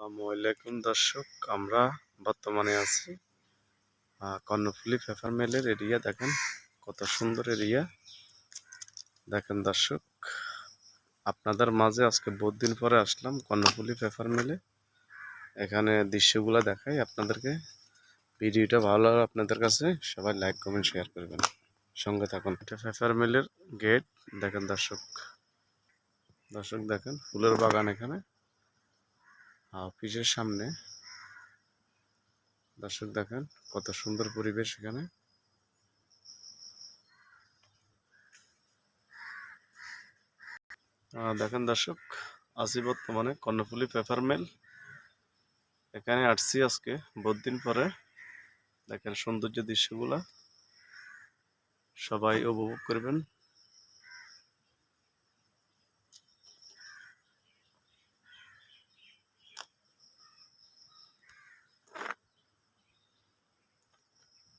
আসসালামাইকুম দর্শক, আমরা বর্তমানে আছি কর্ণফুলি পেপার মিলের এরিয়া দেখেন কত সুন্দর এরিয়া দেখেন দর্শক, আপনাদের মাঝে আজকে বহুত দিন পরে আসলাম কর্ণফুলি পেপার মিলে এখানে দৃশ্যগুলো দেখাই আপনাদেরকে। ভিডিওটা ভালো লাগলে আপনাদের কাছে সবাই লাইক কমেন্ট শেয়ার করবেন। সঙ্গে থাকুন। এটা পেপার মিলের গেট দেখেন দর্শক। দর্শক দেখেন, ফুলের বাগান এখানে। অফিসের সামনে। দর্শক দেখেন, কত সুন্দর পরিবেশ এখানে। দেখেন দর্শক আছি বর্তমানে কর্ণফুলি পেপার মিল এখানে আসছি আজকে, বহুত দিন পরে। দেখেন সৌন্দর্য দৃশ্যগুলা সবাই উপভোগ করবেন।